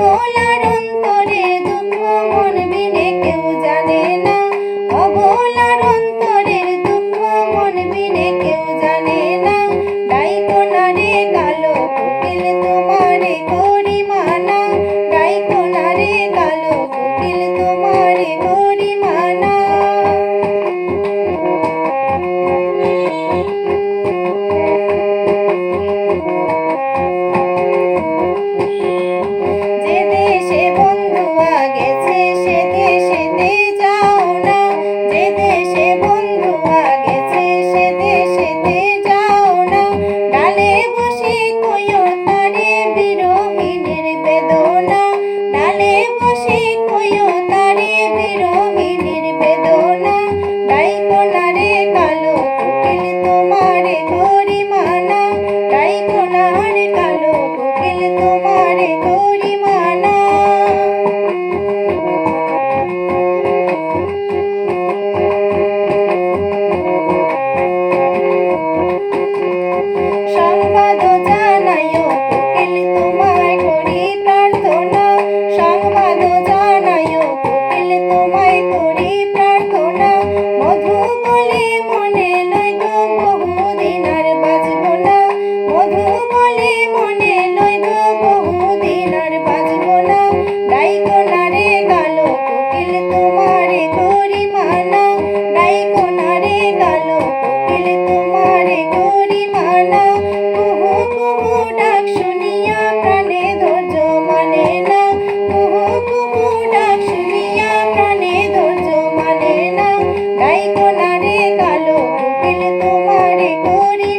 অবলার অন্তরে দুঃখ মন বিনে কেউ জানে না। অবলার অন্তরের দুঃখ মন বিনে জানে না। ডাইকো রে কালো কোকিল, তোমারে গরিমানা ডাইকো না রে কালো তোমারে গরিমানা যে বন্ধুয়া গেছে, সে দেশেতে যাও না। দেশে বন্ধুয়া গেছে, সে দেশেতে যাও না। ডালে বসে কইও তারে বিরোহিনীর বেদনা। ডালে বসে কইও তারে Música জানো কোকিল তোমার গরি মানা। কুহু ডাক শুনিয়া প্রাণে ধৈর্য মানে না। কুহু কুহু ডাক শুনিয়া প্রাণে ধৈর্য মানে না। গাইকো না রে কালো কোকিল তোমার গরি